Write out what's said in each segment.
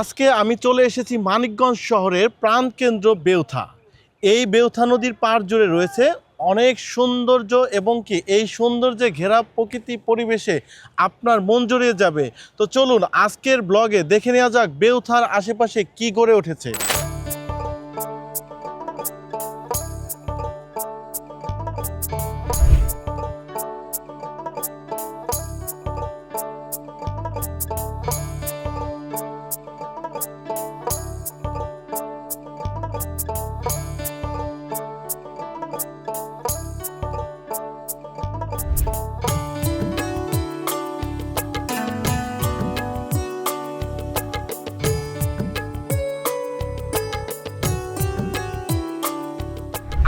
আজকে আমি চলে এসেছি মানিকগঞ্জ শহরের প্রাণকেন্দ্র বেউথা। এই বেউথা নদীর পার জুড়ে রয়েছে অনেক সৌন্দর্য এবং কি এই সৌন্দর্যে ঘেরা প্রকৃতি পরিবেশে আপনার মন জড়িয়ে যাবে। তো চলুন আজকের ব্লগে দেখে নেওয়া যাক বেউথার আশেপাশে কি গড়ে উঠেছে।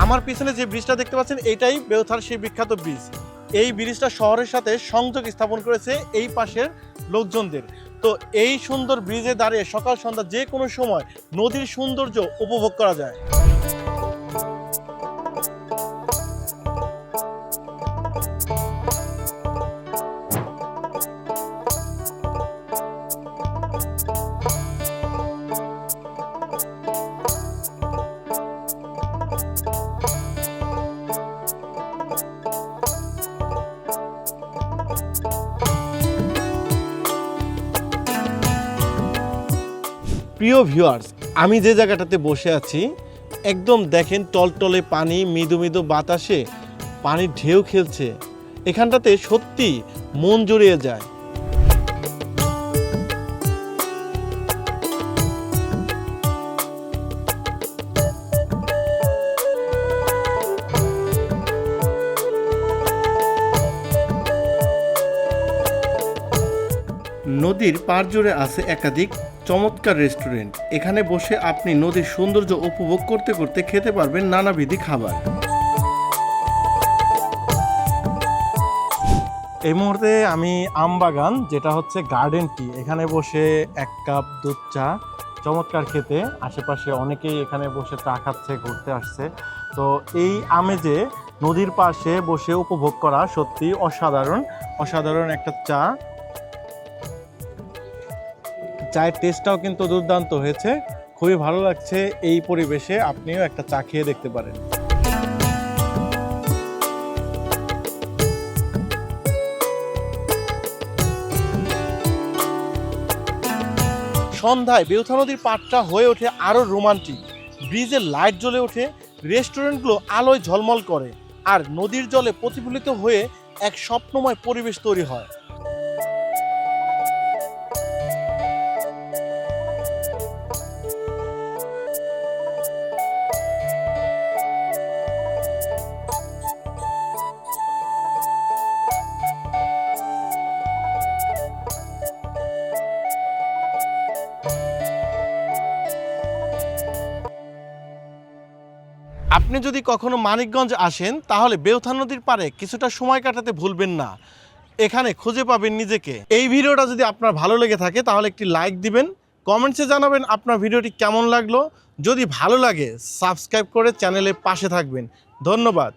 আমার পিছনে যে ব্রিজটা দেখতে পাচ্ছেন, এটাই বেউথার সেই বিখ্যাত ব্রিজ। এই ব্রিজটা শহরের সাথে সংযোগ স্থাপন করেছে এই পাশের লোকজনদের। তো এই সুন্দর ব্রিজে দাঁড়িয়ে সকাল সন্ধ্যা যে কোনো সময় নদীর সৌন্দর্য উপভোগ করা যায়। প্রিয় ভিউয়ার্স আমি যে জায়গাটাতে বসে আছি, একদম দেখেন টলটলে পানি, মৃদু মৃদু বাতাসে পানির ঢেউ খেলছে। এখানটাতে সত্যি মন জড়িয়ে যায়। নদীর পার জুড়ে আছে একাধিক চমৎকার রেস্টুরেন্ট। এখানে বসে আপনি নদীর সৌন্দর্য উপভোগ করতে করতে খেতে পারবেন নানাবিধি খাবার। এই মুহূর্তে আমি আমবাগান যেটা হচ্ছে গার্ডেন টি এখানে বসে এক কাপ দুধ চা, চমৎকার খেতে। আশেপাশে অনেকেই এখানে বসে চা খাচ্ছে, ঘুরতে আসছে। তো এই আমেজে নদীর পাশে বসে উপভোগ করা সত্যি অসাধারণ। অসাধারণ একটা চা। চায়ের টেস্টটাও কিন্তু দুর্দান্ত হয়েছে। খুবই ভালো লাগছে এই পরিবেশে আপনিও একটা চা খেয়ে দেখতে পারেন। সন্ধ্যায় বেউথা নদীর পাটটা হয়ে ওঠে আরও রোমান্টিক। ব্রিজের লাইট জ্বলে ওঠে, রেস্টুরেন্টগুলো আলোয় ঝলমল করে, আর নদীর জলে প্রতিফলিত হয়ে এক স্বপ্নময় পরিবেশ তৈরি হয়। আপনি যদি কখনো মানিকগঞ্জ আসেন, তাহলে বেউথা নদীর পারে কিছুটা সময় কাটাতে ভুলবেন না। এখানে খুঁজে পাবেন নিজেকে। এই ভিডিওটা যদি আপনার ভালো লেগে থাকে, তাহলে একটি লাইক দিবেন কমেন্টসে জানাবেন আপনার ভিডিওটি কেমন লাগল। যদি ভালো লাগে সাবস্ক্রাইব করে চ্যানেলে পাশে থাকবেন। ধন্যবাদ।